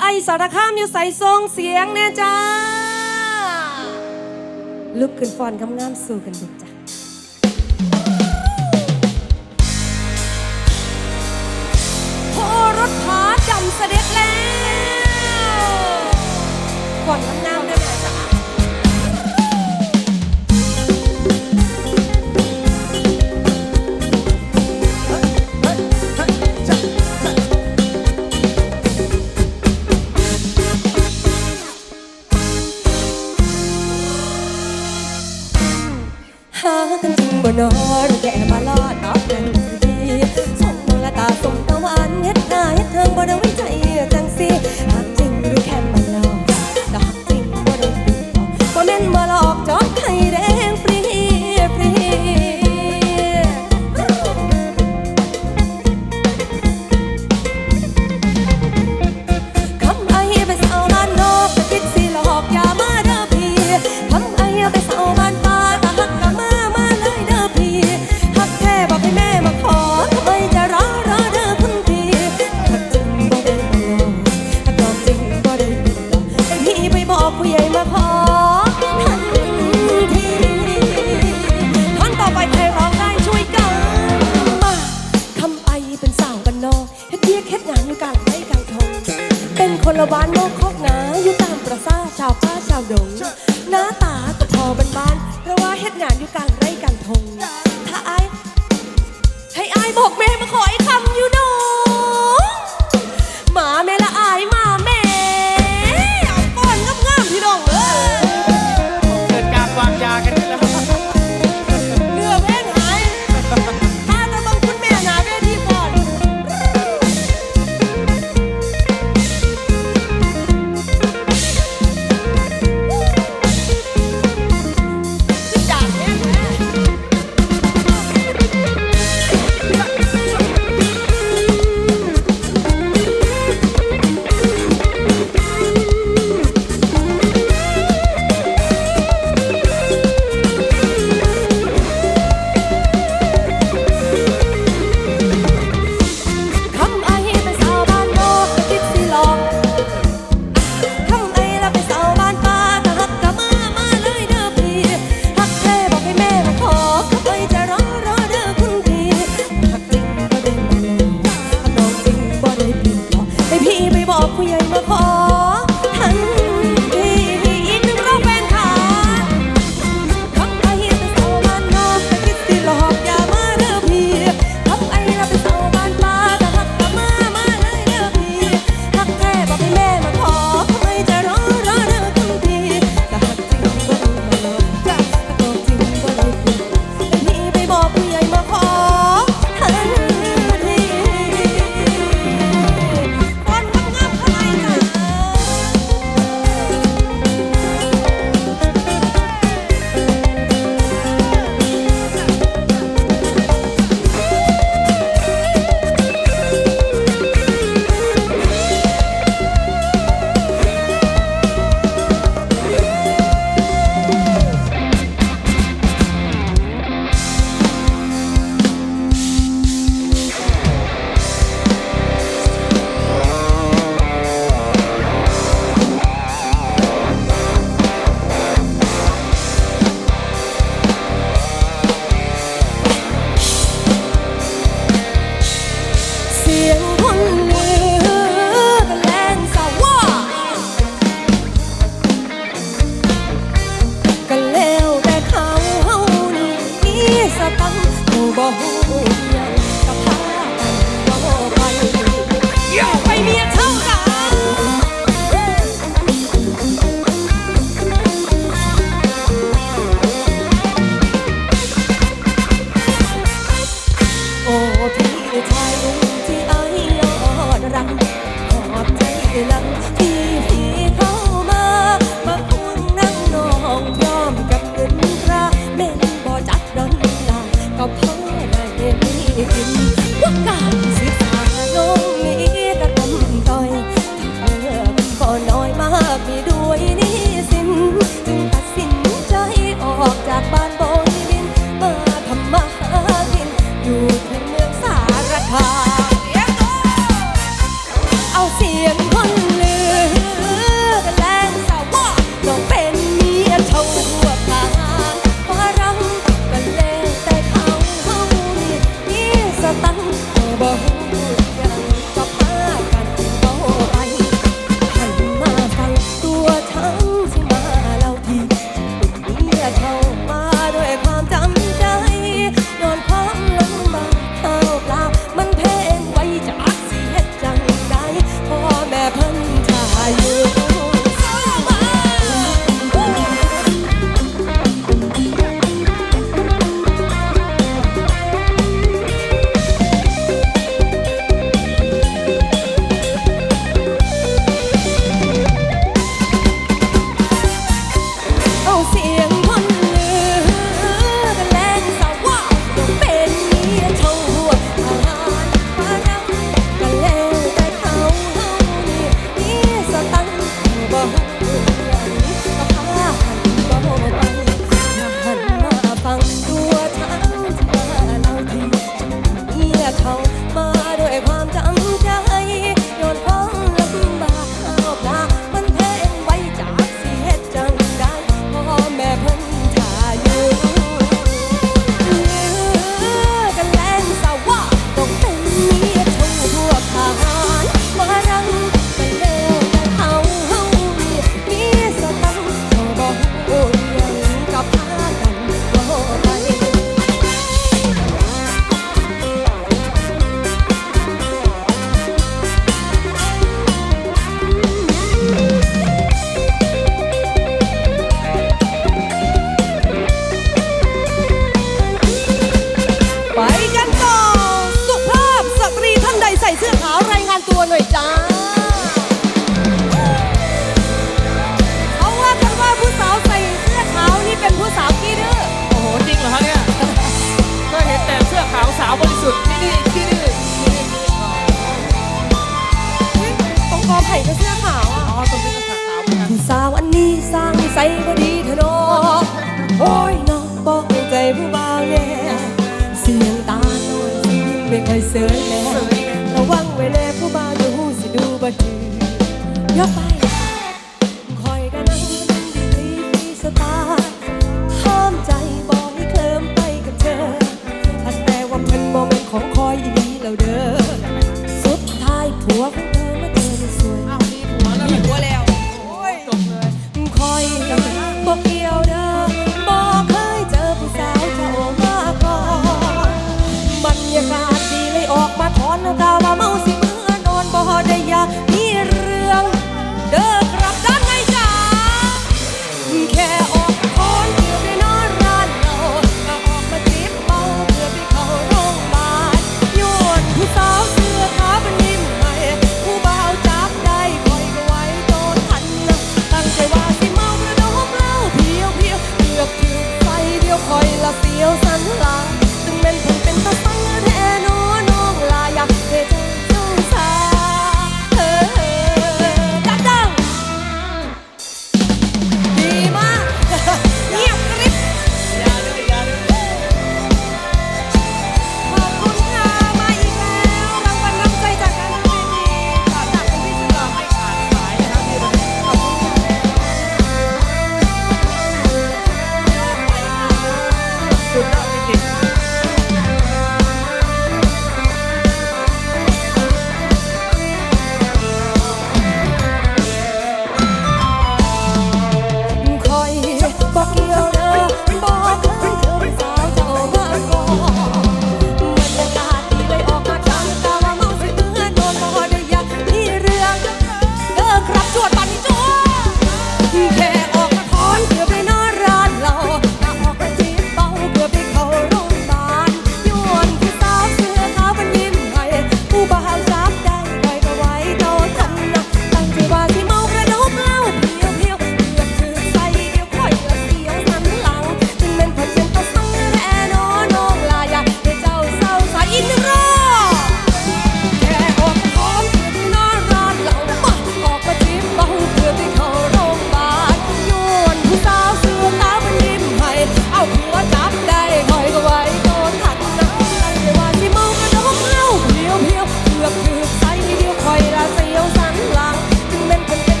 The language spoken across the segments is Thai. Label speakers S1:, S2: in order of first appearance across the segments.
S1: ไอสารคามอยู่ใส่ทรงเสียงแน่จ้า ลุกขึ้นฟอนกำงามสู่กันดูจ้ะโพรถผาจำเสด็จแล้วฟอนกำ นอน ชาวดง หน้าตาก็พอบ้านๆเพราะว่าเฮ็ดงานอยู่กลาง Boca. ยแน่
S2: ระ
S1: วังไว้แล่ผู้บ้านจะหูสิดูบ่ถือย่อไป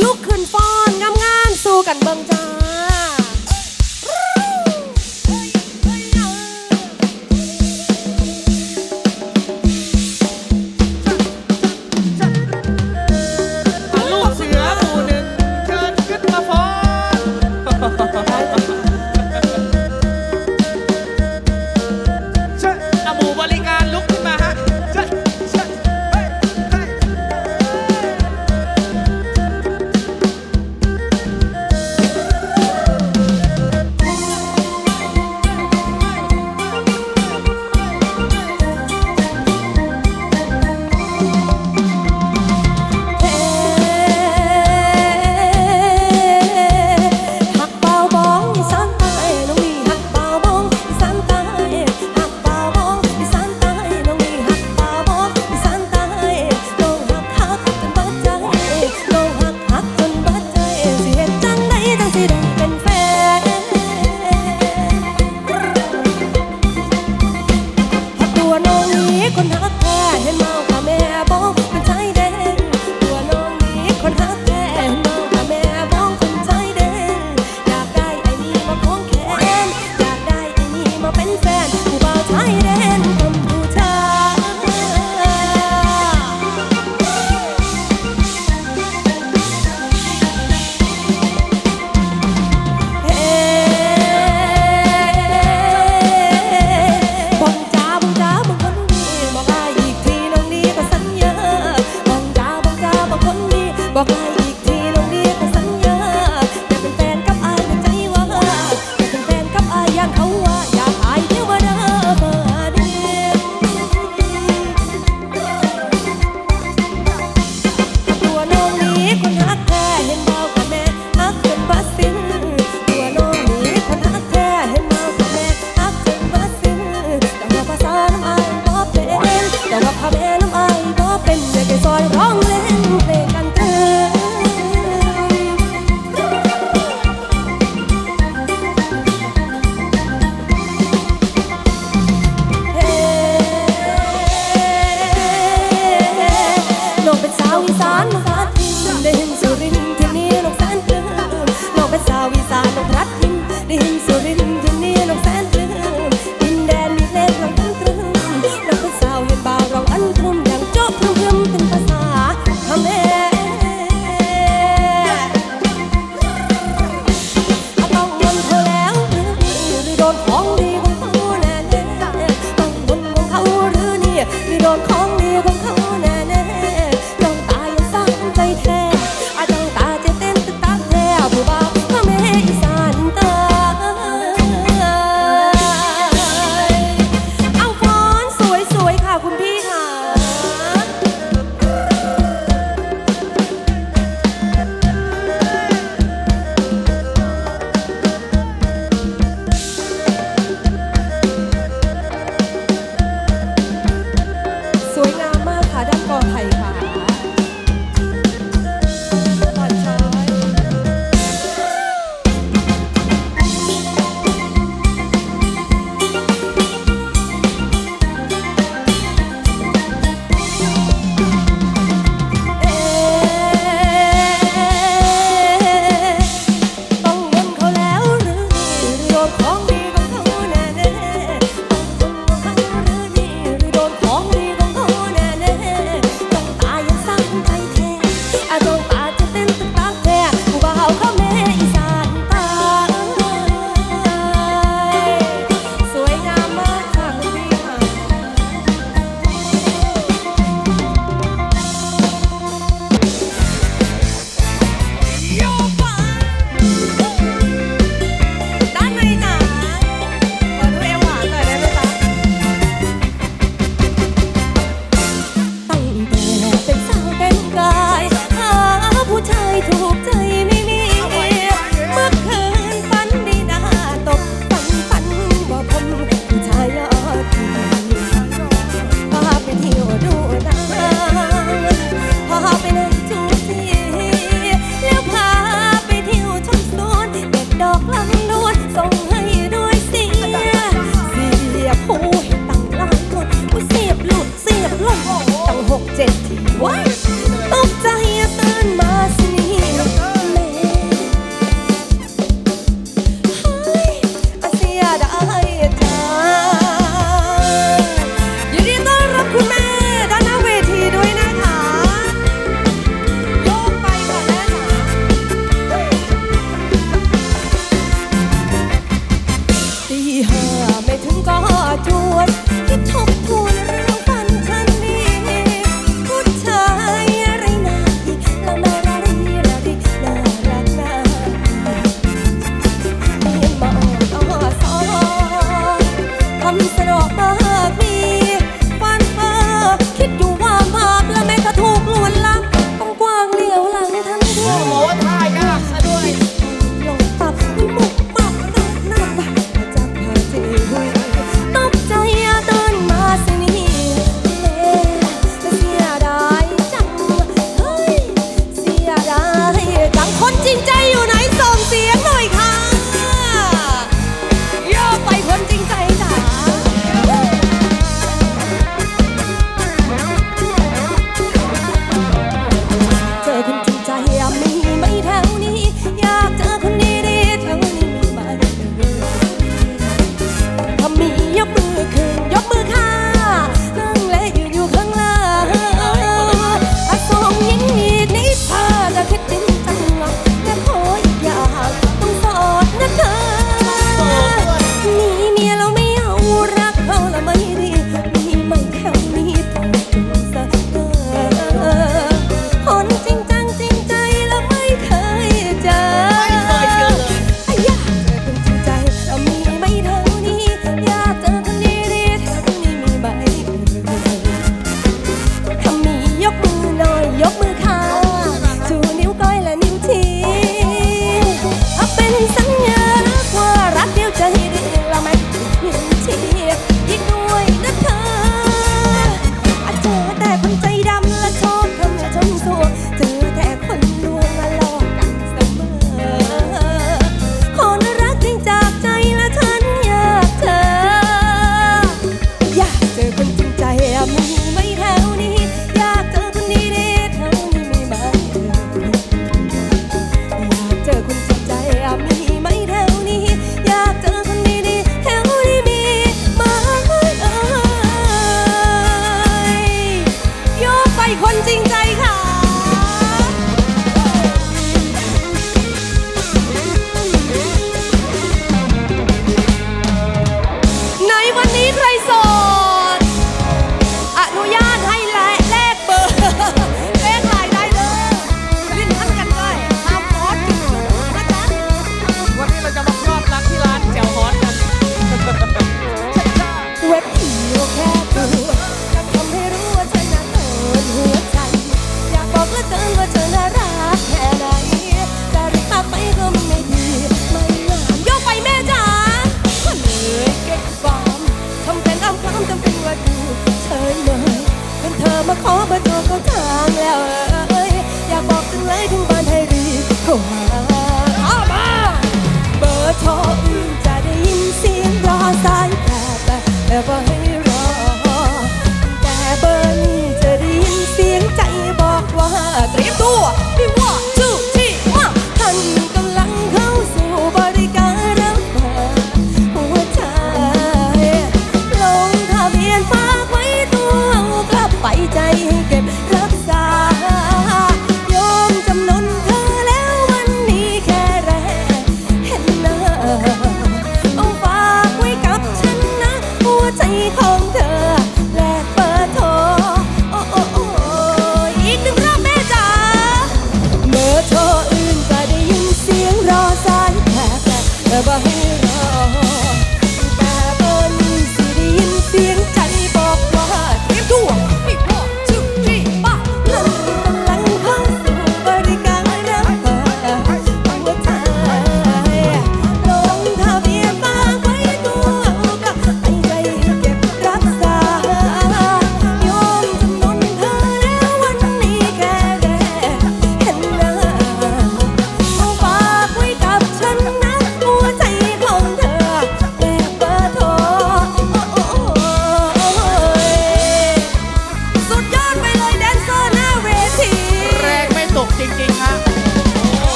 S1: ลุกขึ้นฟ้อนงามๆสู้กันเบิ่งจ้า